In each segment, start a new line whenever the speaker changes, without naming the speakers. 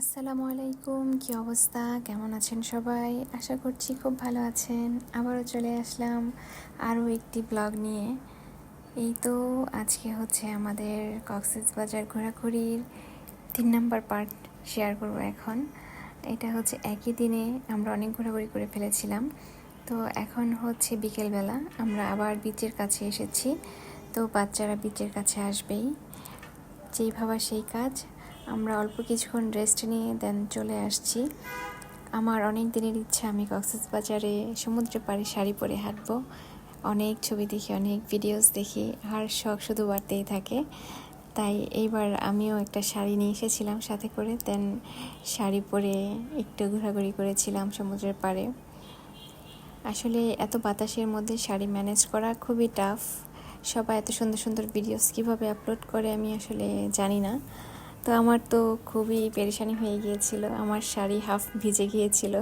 আসসালামু আলাইকুম, কী অবস্থা? কেমন আছেন সবাই? আশা করছি খুব ভালো আছেন। আবারও চলে আসলাম আরও একটি ব্লগ নিয়ে। এই তো আজকে হচ্ছে আমাদের কক্সেস বাজার ঘোরাঘুরির তিন নাম্বার পার্ট শেয়ার করব এখন। এটা হচ্ছে একই দিনে আমরা অনেক ঘোরাঘুরি করে ফেলেছিলাম। তো এখন হচ্ছে বিকেলবেলা আমরা আবার বিচের কাছে এসেছি। তো বাচ্চারা বিচের কাছে আসবেই। যেই ভাবা সেই কাজ। আমরা অল্প কিছুক্ষণ রেস্ট নিয়ে দেন চলে আসছি। আমার অনেক দিনের ইচ্ছা, আমি কক্সবাজারে সমুদ্রে পাড়ে শাড়ি পরে হাঁটবো। অনেক ছবি দেখি, অনেক ভিডিওস দেখি, আর শখ শুধু বাড়তেই থাকে। তাই এইবার আমিও একটা শাড়ি নিয়ে এসেছিলাম সাথে করে দেন শাড়ি পরে একটু ঘোরাঘুরি করেছিলাম সমুদ্রের পাড়ে। আসলে এত বাতাসের মধ্যে শাড়ি ম্যানেজ করা খুবই টাফ সবাই এত সুন্দর সুন্দর ভিডিওস কীভাবে আপলোড করে আমি আসলে জানি না। তো আমার তো খুবই পেরেশানি হয়ে গিয়েছিল। আমার শাড়ি হাফ ভিজে গিয়েছিল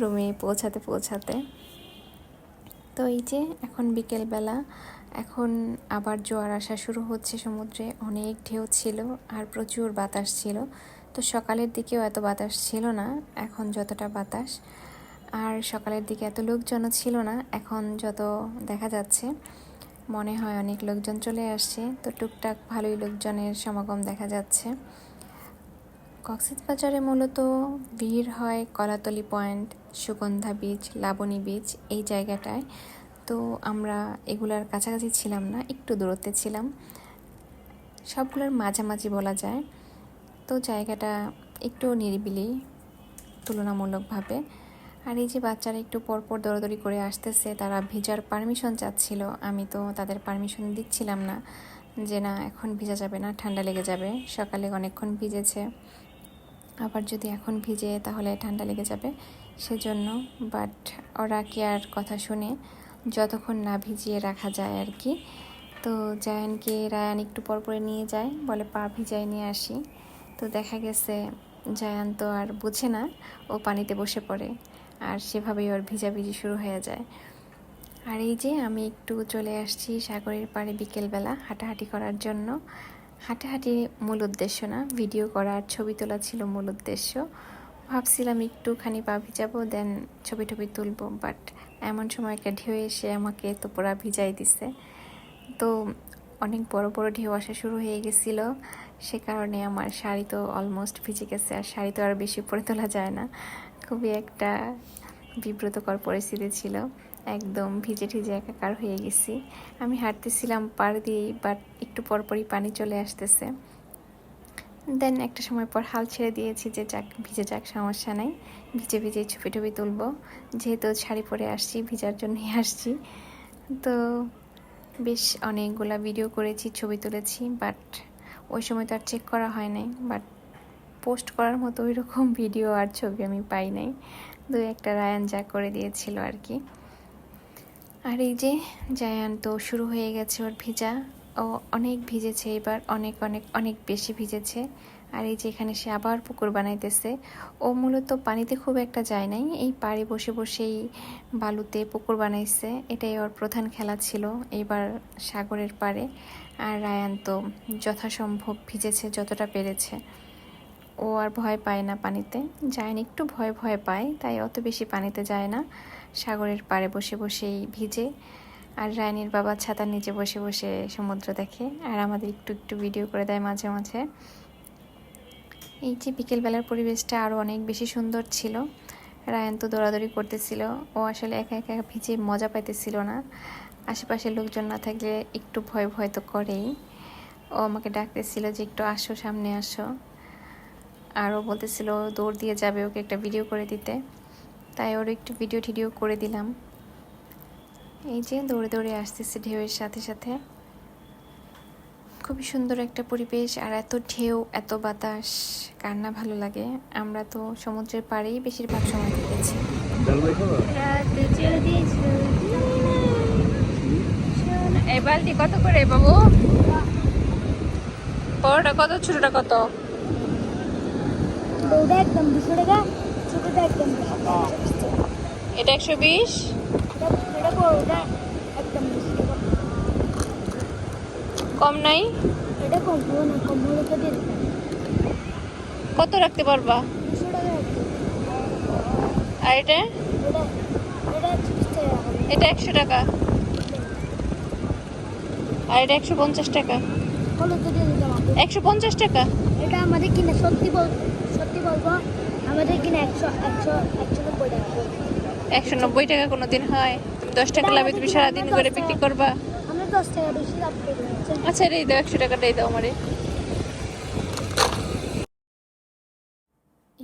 রুমে পৌঁছাতে পৌঁছাতে। তো এই যে এখন বিকেলবেলা, এখন আবার জোয়ার আসা শুরু হচ্ছে সমুদ্রে। অনেক ঢেউ ছিল আর প্রচুর বাতাস ছিল। তো সকালের দিকেও এত বাতাস ছিল না, এখন যতটা বাতাস। আর সকালের দিকে এত লোকজনও ছিল না, এখন যত দেখা যাচ্ছে। মনে হয় অনেক লোকজন চলে আসছে, তো টুকটাক ভালোই লোকজনের সমাগম দেখা যাচ্ছে। কক্সবাজারে মূলত ভিড় হয় Kolatoli point, Sugandha beach Laboni beach এই জায়গাটায়। তো আমরা এগুলার কাছাকাছি ছিলাম না, একটু দূরত্বে ছিলাম। সবগুলোর মাঝামাঝি বলা যায়। তো জায়গাটা একটু নিরিবিলি, তুলনামূলকভাবে। আর এই যে বাচ্চারা একটু পরপর দৌড়াদৌড়ি করে আসতেছে, তারা ভিজার পারমিশন চাচ্ছিল। আমি তো তাদের পারমিশন দিচ্ছিলাম না যে না, এখন ভিজা যাবে না, ঠান্ডা লেগে যাবে। সকালে অনেকক্ষণ ভিজেছে। আবার যদি এখন ভিজে তাহলে ঠান্ডা লেগে যাবে। সেজন্য বাট ওরা কি আর কথা শুনে যতক্ষণ না ভিজিয়ে রাখা যায় আর কি। তো জায়ানকে রায়ান একটু পর পরে নিয়ে যায়, বলে, পা ভিজায় নিয়ে আসি। তো দেখা গেছে জায়ান তো আর বুঝে না, ও পানিতে বসে পড়ে। আর সেভাবেই ওর ভিজাভিজি শুরু হয়ে যায়। আর এই যে আমি একটু চলে আসছি সাগরের পাড়ে বিকেলবেলা হাঁটাহাঁটি করার জন্য। হাঁটাহাঁটি মূল উদ্দেশ্য না, ভিডিও করার, ছবি তোলা ছিল মূল উদ্দেশ্য। ভাবছিলাম একটুখানি পা ভিজাবো দেন ছবি টবি তুলবো বাট এমন সময় একটা ঢেউ এসে আমাকে তো পুরা ভিজাই দিছে। তো অনেক বড় বড় ঢেউ আসা শুরু হয়ে গেছিল। সে কারণে আমার শাড়ি তো অলমোস্ট ভিজে গেছে, আর শাড়ি তো আর বেশি পরে তোলা যায় না। খুবই একটা বিব্রতকর পরিস্থিতি ছিল। একদম ভিজে ঠিজে একাকার হয়ে গেছি। আমি হাঁটতেছিলাম পার দিয়েই বাট একটু পরপরই পানি চলে আসতেছে। দেন একটা সময় পর হাল ছেড়ে দিয়েছি যে যাক, ভিজে যাক, সমস্যা নাই। ভিজে ভিজে ছবি টবি তুলবো। যেহেতু শাড়ি পরে আসছি, ভিজার জন্যই আসছি। তো বেশ অনেকগুলা ভিডিও করেছি, ছবি তুলেছি বাট ওই সময় তো আর চেক করা হয় নাই। বাট পোস্ট করার মতো ওই রকম ভিডিও আর ছবি আমি পাই নাই। দু একটা রায়ান যা করে দিয়েছিল আর কি। আর এই যে জায়ান তো শুরু হয়ে গেছে ওর ভিজা। ও অনেক ভিজেছে এবার, অনেক অনেক অনেক বেশি ভিজেছে। আর এই যে এখানে সে আবার পুকুর বানাইতেছে। ও মূলত পানিতে খুব একটা যায় নাই। এই পাড়ে বসে বসেই বালুতে পুকুর বানাইছে। এটাই ওর প্রধান খেলা ছিল এইবার সাগরের পাড়ে। আর রায়ান তো যথাসম্ভব ভিজেছে যতটা পেরেছে। ও আর ভয় পায় না পানিতে। যায় না একটু ভয় ভয় পায়, তাই অত বেশি পানিতে যায় না। সাগরের পাড়ে বসে বসেই ভিজে, আর রায়নির বাবা ছাতার নিচে বসে বসে সমুদ্র দেখে, আর আমাদের একটু একটু ভিডিও করে দেয় মাঝে মাঝে। এই যে বিকেলবেলার পরিবেশটা আরও অনেক বেশি সুন্দর ছিল। রায়ন তো দৌড়াদৌড়ি করতেছিল, ও আসলে একা একা ভিজে মজা পাইতেছিল না। আশেপাশের লোকজন না থাকলে একটু ভয় ভয় তো করেই। ও আমাকে ডাকতেছিল যে একটু আসো, সামনে আসো। আরও বলতেছিল, দৌড় দিয়ে যাবে ওকে একটা ভিডিও করে দিতে। তাই ওর একটু ভিডিও টিডিও করে দিলাম। এই যে দৌড়ে দৌড়ে আসতেছে ঢেউয়ের সাথে সাথে। খুবই সুন্দর একটা পরিবেশ আর এত ঢেউ, এত বাতাস, কার না ভালো লাগে। আমরা তো সমুদ্রের পাড়েই বেশিরভাগ সময় থেকেছি।
এই বালতি কত করে বাবু? বড়টা কত, ছোটটা কত?
বউটা একদম দুশো টাকা ছোটটা একদম
এটা একশো বিশ?
এটা বউটা একদম দুশো টাকা।
কম নাই?
এটা কম হবে না কম হলে তো দিয়ে
কত রাখতে পারবা? আর এটা?
এটা
একশো টাকা। আর এটা একশো পঞ্চাশ টাকা।
হলো
একশো পঞ্চাশ টাকা?
এটা আমাদের কিনে সত্যি বল সত্যি বলব আমাদের কিনে একশো একশো একশো নব্বই টাকা।
একশো নব্বই টাকা কোনো দিন হয়? তুমি দশ টাকা লাভে তুমি সারাদিন করে বিক্রি করবা?
আমরা দশ টাকা বেশি লাভ করি
আচ্ছা এটাই দাও একশো টাকাটাই দাও আমারে।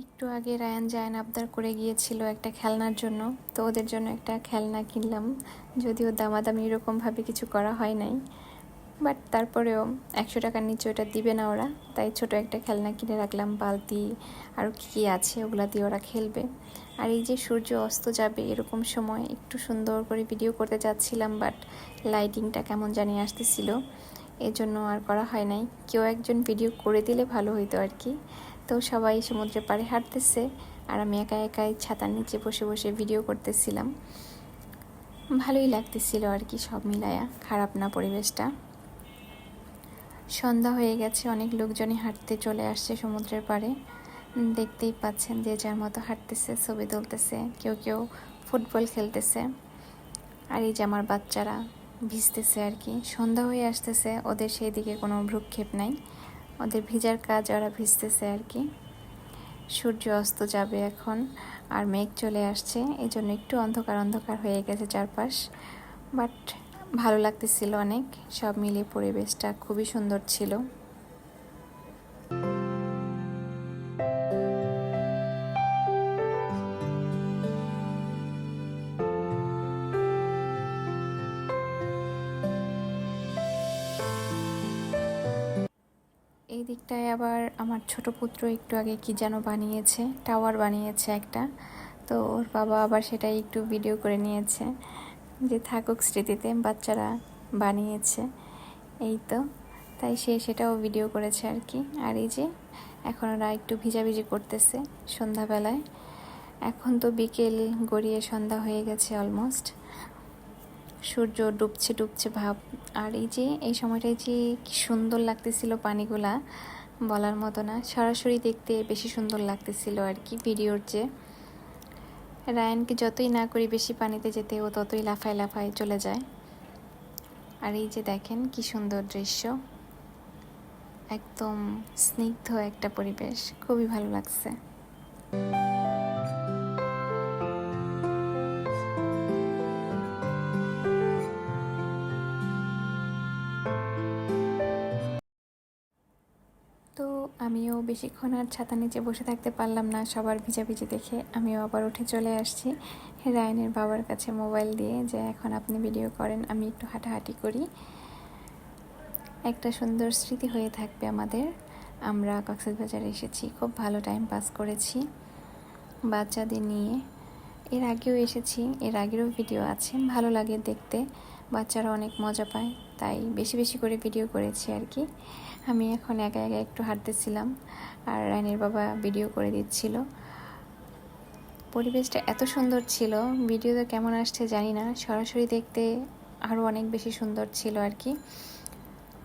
একটু আগে রায়ান জায়ান আবদার করে গিয়েছিল একটা খেলনার জন্য তো ওদের জন্য একটা খেলনা কিনলাম। যদিও দামাদামি এরকমভাবে কিছু করা হয় নাই। বাট তারপরেও একশো টাকার নিচে ওটা দিবে না ওরা। তাই ছোট একটা খেলনা কিনে রাখলাম, বালতি, আর কী কী আছে ওগুলা দিয়ে ওরা খেলবে। আর এই যে সূর্য অস্ত যাবে এরকম সময় একটু সুন্দর করে ভিডিও করতে যাচ্ছিলাম, বাট লাইটিংটা কেমন জানি আসতেছিল। এর জন্য আর করা হয় নাই। কেউ একজন ভিডিও করে দিলে ভালো হইতো আর কি। তো সবাই সমুদ্রের পাড়ে হাঁটতেছে আর আমি একা একাই ছাতার নিচে বসে বসে ভিডিও করতেছিলাম। ভালোই লাগতেছিল আর কি সব মিলায়া, খারাপ না পরিবেশটা। সন্ধ্যা হয়ে গেছে, অনেক লোকজনই হাঁটতে চলে আসছে সমুদ্রের পাড়ে। দেখতেই পাচ্ছেন যে যার মতো হাঁটতেছে, ছবি তুলতেছে, কেউ কেউ ফুটবল খেলতেছে। আর এই যে আমার বাচ্চারা ভিজতেছে আর কি। সন্ধ্যা হয়ে আসতেছে, ওদের সেই দিকে কোনো ভ্রুক্ষেপ নাই। ওদের ভিজার কাজ ওরা ভিজতেছে আর কি। সূর্য অস্ত যাবে এখন, আর মেঘ চলে আসছে। এই জন্য একটু অন্ধকার অন্ধকার হয়ে গেছে চারপাশ। বাট ভালো লাগতেছিল অনেক। সব মিলিয়ে পরিবেশটা খুবই সুন্দর ছিল। এই দিকটায় আবার আমার ছোট পুত্র একটু আগে কি যেন বানিয়েছে টাওয়ার বানিয়েছে একটা। তো ওর বাবা আবার সেটাই একটু ভিডিও করে নিয়েছে। যে থাকুক স্মৃতিতে বাচ্চারা বানিয়েছে, এই তো। তাই সে সেটাও ভিডিও করেছে আর কি। আর এই যে, এখন ওরা একটু ভিজাভিজি করতেছে সন্ধ্যাবেলায়। এখন তো বিকেল গড়িয়ে সন্ধ্যা হয়ে গেছে অলমোস্ট সূর্য ডুবছে ডুবছে ভাব। আর এই যে, এই সময়টায় যে কি সুন্দর লাগতেছিল পানিগুলা, বলার মতো না। সরাসরি দেখতে বেশি সুন্দর লাগতেছিল আর কি ভিডিওর যে। রায়ানকে যতই না করি বেশি পানিতে যেতে ও ততই লাফায় লাফায় চলে যায়। আর এই যে দেখেন কি সুন্দর দৃশ্য। একদম স্নিগ্ধ একটা পরিবেশ। খুবই ভালো লাগছে। বেশিক্ষণ আর ছাতা নিচে বসে থাকতে পারলাম না সবার ভিজাভিজি দেখে। আমিও আবার উঠে চলে আসছি। রায়নের বাবার কাছে মোবাইল দিয়ে যে, এখন আপনি ভিডিও করেন, আমি একটু হাঁটাহাঁটি করি। একটা সুন্দর স্মৃতি হয়ে থাকবে আমাদের। আমরা কক্সবাজারে এসেছি, খুব ভালো টাইম পাস করেছি। বাচ্চাদের নিয়ে। এর আগেও এসেছি, এর আগেরও ভিডিও আছে, ভালো লাগে দেখতে। বাচ্চারা অনেক মজা পায়, তাই বেশি বেশি করে ভিডিও করেছি আর কি আমি এখন একা একা একটু হাঁটতেছিলাম, আর রানের বাবা ভিডিও করে দিচ্ছিল। পরিবেশটা এত সুন্দর ছিল ভিডিওতে কেমন আসছে জানি না, সরাসরি দেখতে আরও অনেক বেশি সুন্দর ছিল আর কি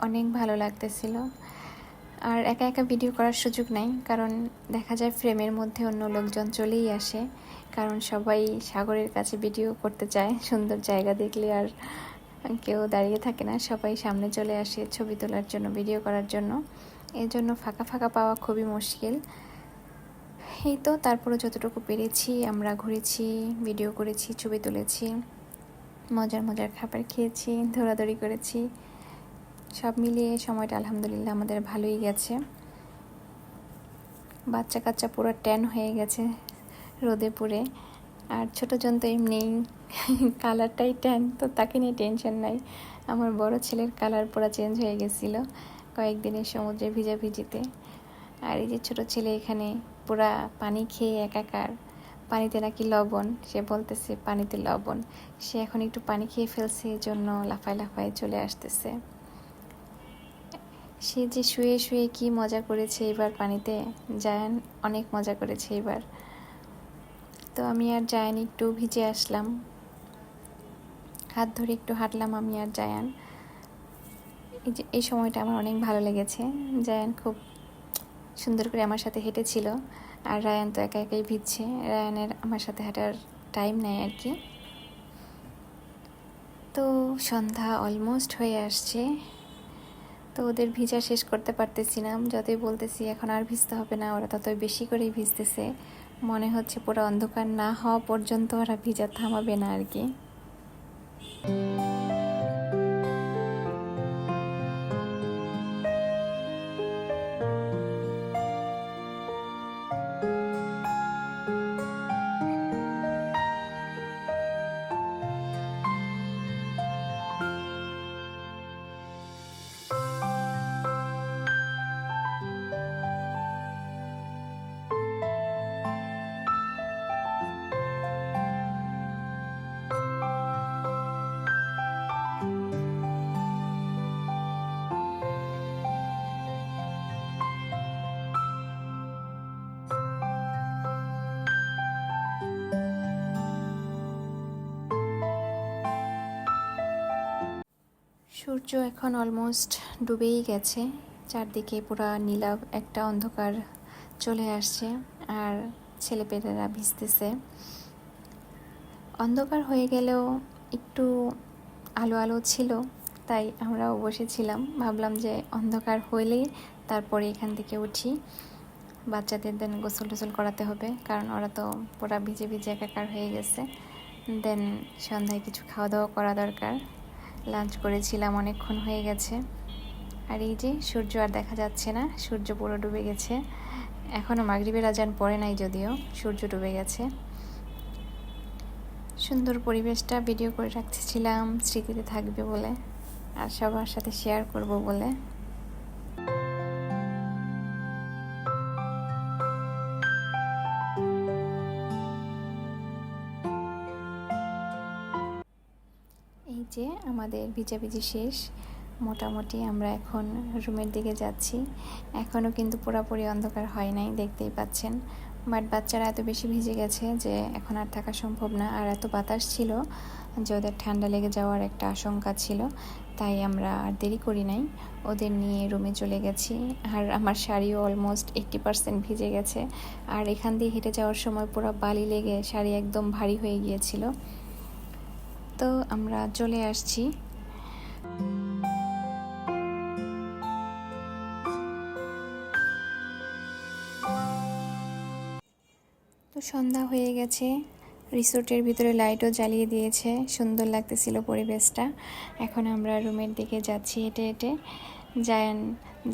অনেক ভালো লাগতেছিল। আর একা একা ভিডিও করার সুযোগ নাই, কারণ দেখা যায় ফ্রেমের মধ্যে অন্য লোকজন চলেই আসে, কারণ সবাই সাগরের কাছে ভিডিও করতে চায়, সুন্দর জায়গা দেখলে আর কেউ দাঁড়িয়ে থাকে না, সবাই সামনে চলে আসে ছবি তোলার জন্য ভিডিও করার জন্য। এর জন্য ফাঁকা ফাঁকা পাওয়া খুবই মুশকিল। এই তো তারপরে যতটুকু পেরেছি, আমরা ঘুরেছি ভিডিও করেছি, ছবি তুলেছি, মজার মজার খাবার খেয়েছি, দৌড়াদৌড়ি করেছি। সব মিলিয়ে সময়টা আলহামদুলিল্লাহ আমাদের ভালোই গেছে। বাচ্চা কাচ্চা পুরো ট্যান হয়ে গেছে রোদে পুড়ে। আর ছোটো জন তো এমনিই কালারটাই ট্যান তো তাকে নিয়ে টেনশন নাই। আমার বড় ছেলের কালার পুরো চেঞ্জ হয়ে গেছিল কয়েকদিনের সমুদ্রে ভিজাভিজিতে। আর এই যে ছোট ছেলে এখানে পুরা পানি খেয়ে একাকার, পানিতে নাকি লবণ, সে বলতেছে পানিতে লবণ। সে এখন একটু পানি খেয়ে ফেলছে এই জন্য লাফায় লাফায় চলে আসতেছে। সে যে শুয়ে শুয়ে কি মজা করেছে এবার পানিতে, জায়ান অনেক মজা করেছে এবার। তো আমি আর জায়ান একটু ভিজে আসলাম। হাত ধরে একটু হাঁটলাম আমি আর জায়ান। এই যে, এই সময়টা আমার অনেক ভালো লেগেছে। জায়ান খুব সুন্দর করে আমার সাথে হেঁটেছিল। আর রায়ান তো একা একাই ভিজছে। রায়ানের আমার সাথে হাঁটার টাইম নেয় আর কি। তো সন্ধ্যা অলমোস্ট হয়ে আসছে। তো ওদের ভিজা শেষ করতে পারতেছি না। যতই বলতেছি, এখন আর ভিজতে হবে না। ওরা ততই বেশি করেই ভিজতেছে। মনে হচ্ছে পুরো অন্ধকার না হওয়া পর্যন্ত ওরা ভিজা থামাবে না আর কি। সূর্য এখন অলমোস্ট ডুবেই গেছে। চারদিকে পুরা নীলাভ, একটা অন্ধকার চলে আসছে আর ছেলেপেলেরা ভিজতেছে। অন্ধকার হয়ে গেলেও একটু আলো আলো ছিল, তাই আমরাও বসেছিলাম। ভাবলাম যে অন্ধকার হইলেই তারপরে এখান থেকে উঠি। বাচ্চাদের দেন গোসল টোসল করাতে হবে, কারণ ওরা তো পুরা ভিজে ভিজে একাকার হয়ে গেছে। দেন সন্ধ্যায় কিছু খাওয়া দাওয়া করা দরকার। লাঞ্চ করেছিলাম, অনেকক্ষণ হয়ে গেছে। আর এই যে সূর্য আর দেখা যাচ্ছে না, সূর্য পুরো ডুবে গেছে। এখনও মাগরীবের আজান পড়ে নাই যদিও, সূর্য ডুবে গেছে। সুন্দর পরিবেশটা ভিডিও করে রাখতেছিলাম, স্মৃতিতে থাকবে বলে, আর সবার সাথে শেয়ার করব বলে। আমাদের ভিজাভিজি শেষ। মোটামুটি আমরা এখন রুমের দিকে যাচ্ছি। এখনও কিন্তু পুরোপুরি অন্ধকার হয় নাই, দেখতেই পাচ্ছেন। বাট বাচ্চারা এত বেশি ভিজে গেছে যে এখন আর থাকা সম্ভব না। আর এত বাতাস ছিল যে ওদের ঠান্ডা লেগে যাওয়ার একটা আশঙ্কা ছিল। তাই আমরা আর দেরি করি নাই। ওদের নিয়ে রুমে চলে গেছি। আর আমার শাড়িও অলমোস্ট এইট্টি পার্সেন্ট ভিজে গেছে। আর এখান দিয়ে হেঁটে যাওয়ার সময় পুরো বালি লেগে শাড়ি একদম ভারী হয়ে গিয়েছিল। তো আমরা চলে আসছি। তো সন্ধ্যা হয়ে গেছে। রিসোর্টের ভিতরে লাইটও জ্বালিয়ে দিয়েছে। সুন্দর লাগতেছিল পরিবেশটা। এখন আমরা রুমের দিকে যাচ্ছি হেঁটে হেঁটে। জায়ান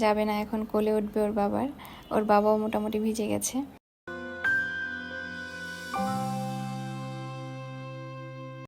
যাবে না, এখন কোলে উঠবে ওর বাবার। ওর বাবাও মোটামুটি ভিজে গেছে।